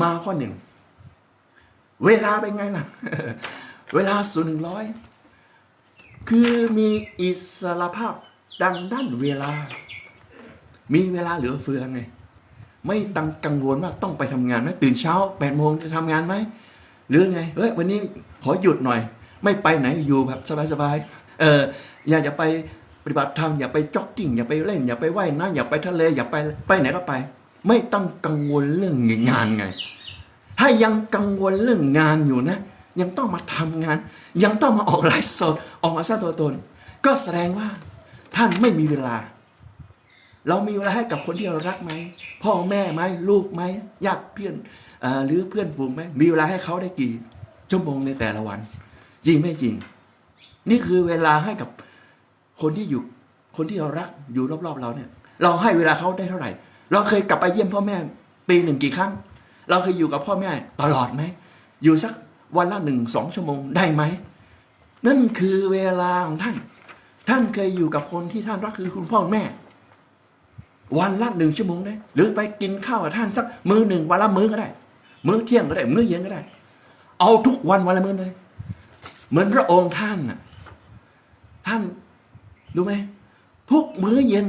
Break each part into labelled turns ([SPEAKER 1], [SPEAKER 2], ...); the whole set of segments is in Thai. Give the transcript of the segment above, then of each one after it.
[SPEAKER 1] มาข้อหนึ่ง เวลาเป็นไงล่ะ เวลาส่วนหนึ่งร้อยคือมีอิสรภาพดังด้านเวลา มีเวลาเหลือเฟือไง ไม่ตังกังวลว่าต้องไปทำงานไหมตื่นเช้าแปดโมงจะทำงานไหมหรือไงเฮ้ยวันนี้ขอหยุดหน่อย ไม่ไปไหนอยู่แบบสบายๆเอออย่าอย่าไปปฏิบัติธรรมอย่าไปจ็อกกิ้งอย่าไปเล่นอย่าไปว่ายน้ำอย่าไปทะเลอย่าไปไปไหนก็ไป ไม่ต้องกังวลเรื่องงานไง ถ้ายังกังวลเรื่องงานอยู่นะ ยังต้องมาทำงาน ยังต้องมาออกไลฟ์สดออกมาสร้างตัวตน ก็แสดงว่าท่านไม่มีเวลา เรามีเวลาให้กับคนที่เรารักไหมพ่อแม่ไหมลูกไหมญาติเพื่อนอหรือเพื่อนฝูงไหมมีเวลาให้เขาได้กี่ชั่วโมงในแต่ละวัน จริงไม่จริง นี่คือเวลาให้กับคนที่อยู่คนที่เรารักอยู่รอบๆเราเนี่ย เราให้เวลาเขาได้เท่าไหร่ เราเคยกลับไปเยี่ยมพ่อแม่ ปีหนึ่งกี่ครั้ง เราเคยอยู่กับพ่อแม่ตลอดไหม อยู่สักวันละหนึ่งสองชั่วโมงได้ไหม นั่นคือเวลาของท่าน ท่านเคยอยู่กับคนที่ท่านรักคือคุณพ่อแม่ วันละหนึ่งชั่วโมงได้หรือไปกินข้าวกับท่านสักมื้อหนึ่งวันละมื้อก็ได้ มื้อเที่ยงก็ได้ มื้อเย็นก็ได้ เอาทุกวันวันละมื้อเลย เหมือนพระองค์ท่านน่ะท่านดูไหมทุกมื้อเย็น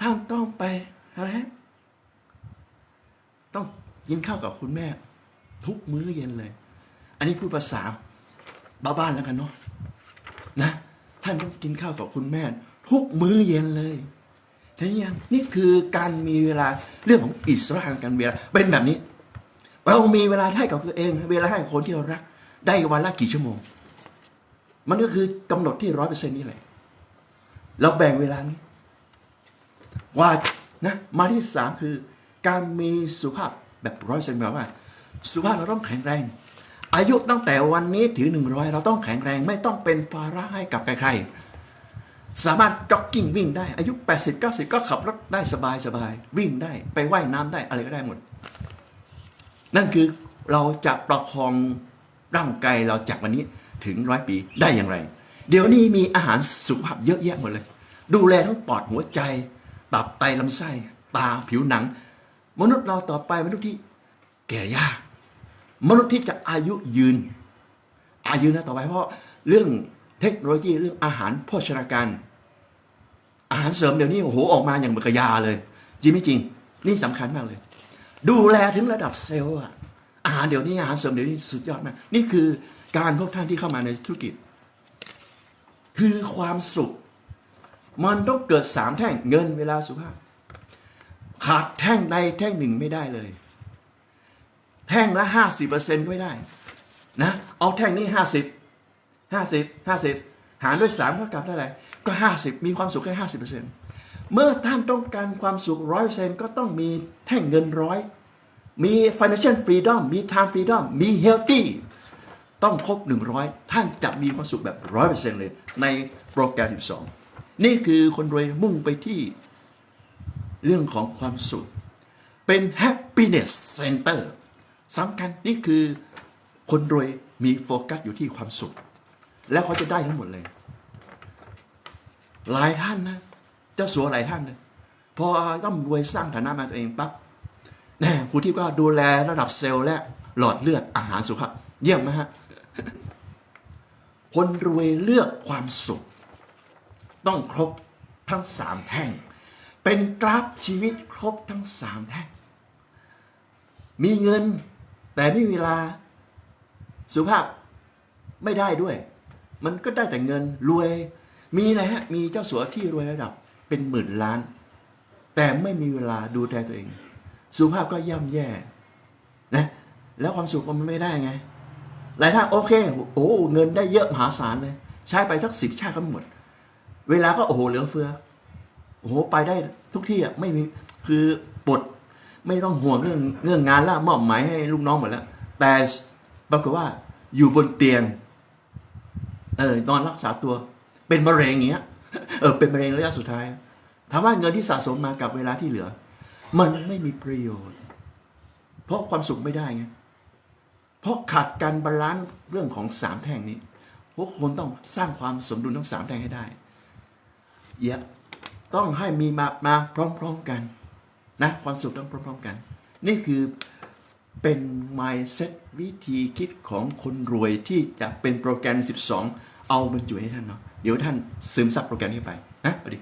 [SPEAKER 1] ท่านต้องไปอะไรฮะ ต้องกินข้าวกับคุณแม่ ทุกมื้อเย็นเลย อันนี้พูดภาษาบ้านๆแล้วกันเนาะนะ ท่านต้องกินข้าวกับคุณแม่ ทุกมื้อเย็นเลยเห็นยังนี่คือการมีเวลาเรื่องของอิสระทางการเวลาเป็นแบบนี้ เรามีเวลาให้กับตัวเอง เวลาให้กับคนที่เรารัก ได้วันละกี่ชั่วโมง มันก็คือกำหนดที่ร้อยเปอร์เซ็นต์นี่แหละเราแบ่งเวลานี้ว่านะมาที่สามคือ การมีสุภาพแบบร้อยเซนแปลว่า สุภาพเราต้องแข็งแรง อายุตั้งแต่วันนี้ถึงหนึ่งร้อยเราต้องแข็งแรงไม่ต้องเป็นภาระให้กับใครๆ สามารถจ็อกกิ้งวิ่งได้อายุ 80 90 ก็ขับรถได้สบายสบายวิ่งได้ไปไว่ายน้ำได้อะไรก็ได้หมด นั่นคือเราจะประคองร่างกายเราจากวันนี้ถึงร้อยปีได้อย่างไร เดี๋ยวนี้มีอาหารสุขภาพเยอะแยะหมดเลย ดูแลทั้งปอดหัวใจ ตับไตลำไส้ ตาผิวหนัง มนุษย์เราต่อไปมนุษย์ที่แก่ยาก มนุษย์ที่จะอายุยืน อายุนะต่อไปเพราะเรื่องเทคโนโลยีเรื่องอาหารโภชนาการ อาหารเสริมเดี๋ยวนี้โอ้โหออกมาอย่างเบือกยาเลย จริงไม่จริง นี่สำคัญมากเลย ดูแลถึงระดับเซลล์อะอาหารเดี๋ยวนี้อาหารเสริมเดี๋ยวนี้สุดยอดมาก นี่คือการพวกท่านที่เข้ามาในธุรกิจ คือความสุข มันต้องเกิดสามแท่งเงินเวลาสุขภาพ ขาดแท่งใดแท่งหนึ่งไม่ได้เลย แท่งละห้าสิบเปอร์เซ็นต์ไม่ได้ นะเอาแท่งนี้ห้าสิบห้าสิบห้าสิบหารด้วยสามเท่ากับเท่าไหร่ก็ห้าสิบมีความสุขแค่ห้าสิบเปอร์เซ็นต์เมื่อท่านต้องการความสุขร้อยเปอร์เซ็นต์ก็ต้องมีแท่งเงินร้อยมี financial freedom มี time freedom มี healthy ต้องครบ 100 ท่านจะมีความสุขแบบ 100%เลย ในโปรแกรม 12 นี่คือคนรวยมุ่งไปที่ เรื่องของความสุข เป็น happiness center สำคัญนี่คือคนรวยมีโฟกัสอยู่ที่ความสุข แล้วเขาจะได้ทั้งหมดเลย หลายท่านนะ เจ้าสัวหลายท่านเลยพอต้องรวยสร้างฐานะมาตัวเองปั๊บแน่ครูที่ก็ดูแลระดับเซลล์และหลอดเลือดอาหารสุขภาพเยี่ยมไหมฮะคนรวยเลือกความสุข ต้องครบทั้งสามแท่ง เป็นกราฟชีวิตครบทั้งสามแท่งมีเงิน แต่ไม่มีเวลา สุขภาพไม่ได้ด้วย มันก็ได้แต่เงินรวย มีนะฮะ มีเจ้าสัวที่รวยระดับเป็นหมื่นล้าน แต่ไม่มีเวลาดูแลตัวเอง สุขภาพก็ย่ำแย่นะ แล้วความสุขมันไม่ได้ไง หลายท่านโอเค โอ้เงินได้เยอะมหาศาลเลย ใช้ไปสักสิบชาติก็หมด เวลาก็โอ้โหเหลือเฟือ โอ้โหไปได้ทุกที่อะไม่มีคือปลดไม่ต้องห่วงเรื่องเรื่องงานละมอบหมายให้ลูกน้องหมดแล้ว แต่ปรากฏว่าอยู่บนเตียง เออนอนรักษาตัว เป็นมะเร็งอย่างเงี้ยเออเป็นมะเร็งระยะสุดท้ายถามว่าเงินที่สะสมมากับเวลาที่เหลือ มันไม่มีประโยชน์ เพราะความสุขไม่ได้ไงเพราะขาดการบาลานซ์เรื่องของสามแท่งนี้พวกคนต้องสร้างความสมดุลทั้งสามแท่งให้ได้เยอะ ต้องให้มีมามาพร้อมๆกันนะความสุขต้องพร้อมๆกัน นี่คือเป็น mindset วิธีคิดของคนรวยที่จะเป็นโปรแกรม 12 เอาบรรจุให้ท่านเนาะเดี๋ยวท่านซึมซับโปรแกรมนี้ไปนะไปดิ